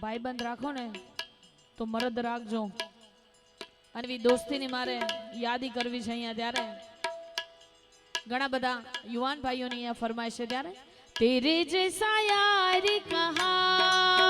ભાઈ બંધ રાખો ને, તો મરદ રાખજો. અને દોસ્તીની મારે યાદી કરવી છે અહીંયા ત્યારે. ઘણા બધા યુવાન ભાઈઓની અહીંયા ફરમાય છે ત્યારે, તેરે જે સાયારી કહા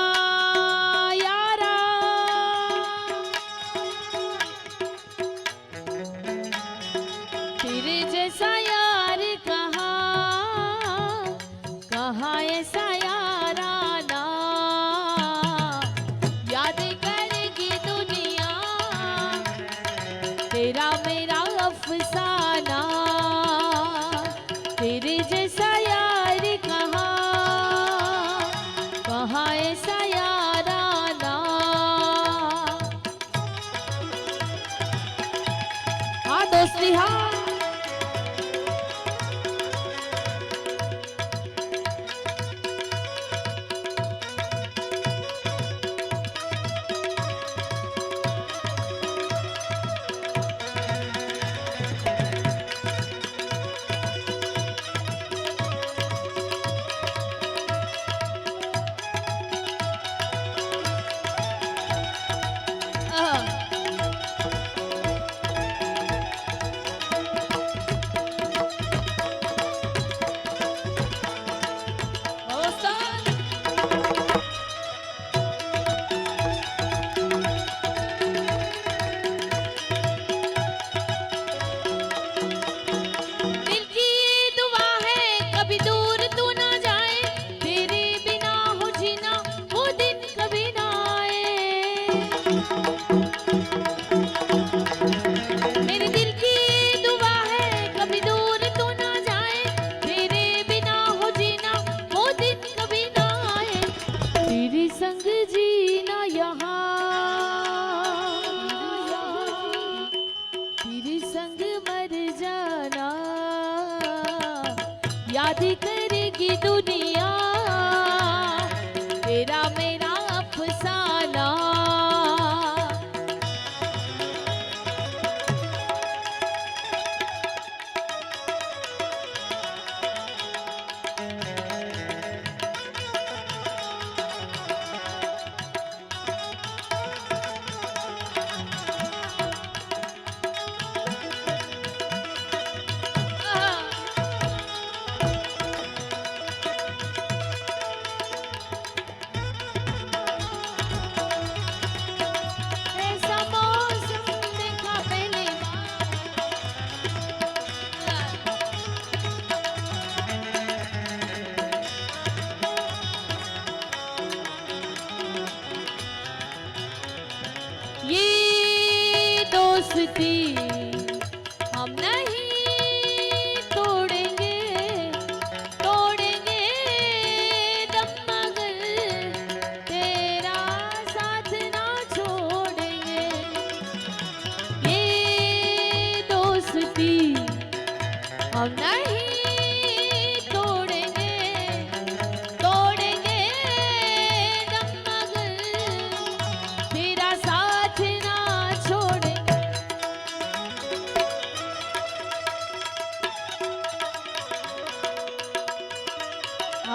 Leslie Hall.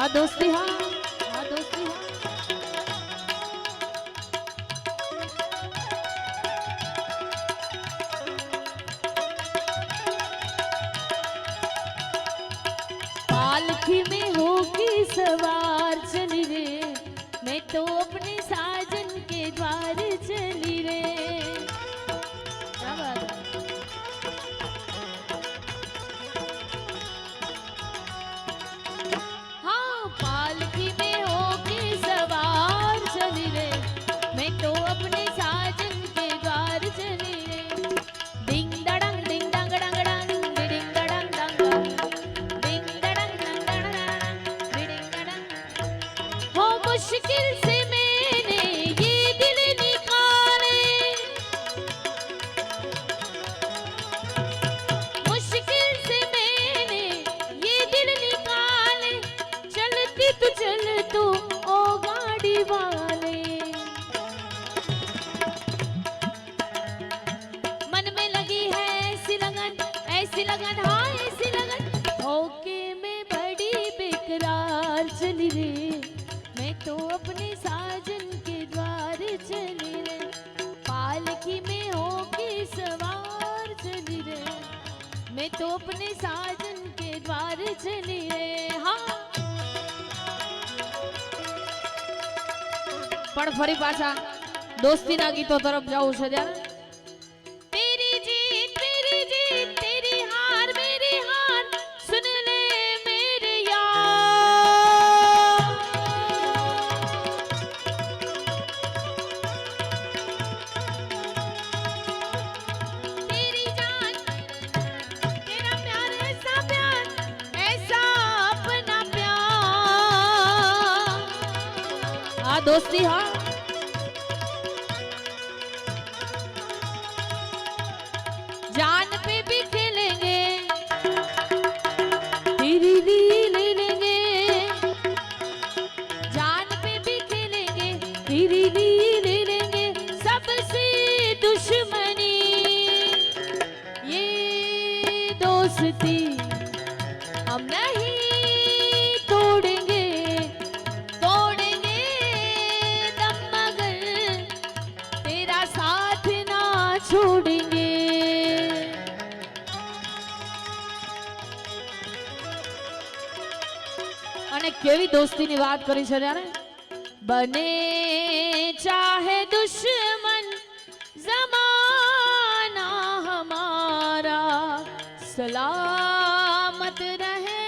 આ દોસ્તી હા ऐसी लगन हाँ ऐसी लगन होके मैं बड़ी बेकरार चली रे मैं तो अपने साजन के द्वार चली रे पालकी में होके सवार चली रे मैं तो अपने साजन के द्वार चली रे हाँ પણ ફરી પાછા દોસ્તીના ગીતો તરફ જવું છે ત્યારે દોસ્તી હા? કેવી દોસ્તીની વાત કરી છે ત્યારે બને ચાહે દુશ્મન જમાના હમારા. સલામત રહે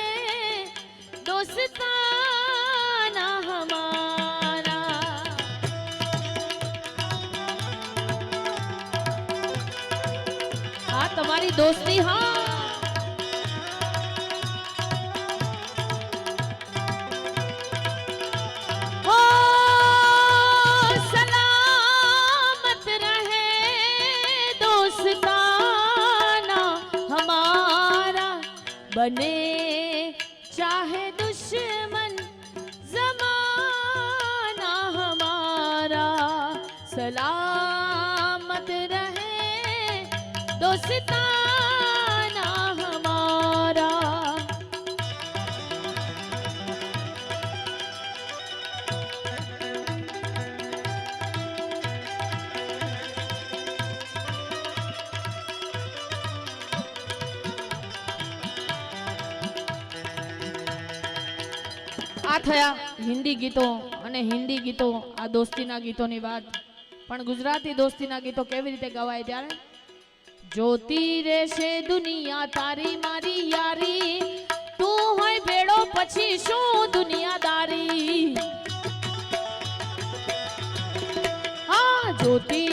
દોસ્તાના હમારા. આ તમારી દોસ્તી, હા. બને ચાહે દુશ્મન થયા, હિન્દી ગીતો અને હિન્દી ગીતો, આ દોસ્તીના ગીતોની વાત. પણ ગુજરાતી દોસ્તીના ગીતો કેવી રીતે ગવાય ત્યારે? જોતી રહેશે દુનિયા તારી મારી યારી, તું હોય ભેડો પછી શું દુનિયાદારી? હા જોતી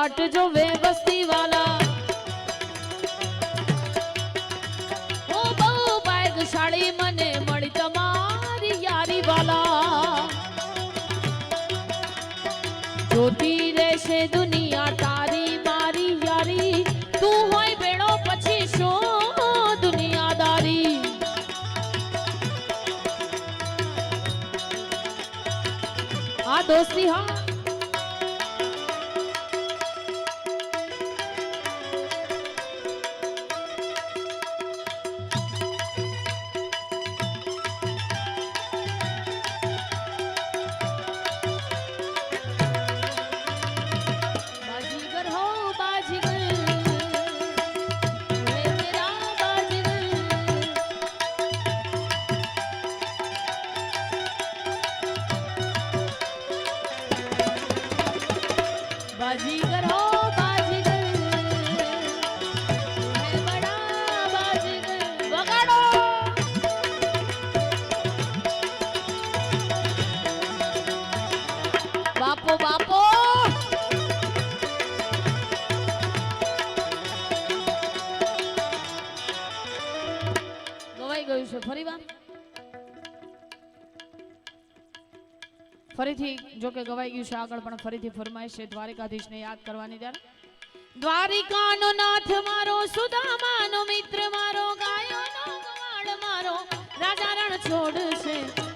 વાટ જોવે વસ્તી વાલા. ઓ બહુ ભાગ્યશાળી મને મળી તમારી યારી વાલા. જોતી રહેશે દુનિયા તારી મારી યારી. તું હોય બેડો પછી શું દુનિયાદારી? આ દોસ્તી, હા. ગયું છે ફરી વાર ફરીથી જો કે ગવાઈ ગયું છે આગળ, પણ ફરીથી ફરમાય છે દ્વારિકાધીશને યાદ કરવાની ત્યારે. દ્વારિકાનો નાથ મારો, સુદામાનો મિત્ર મારો, ગાયોનો ગવાડ મારો રાજા રણ છોડ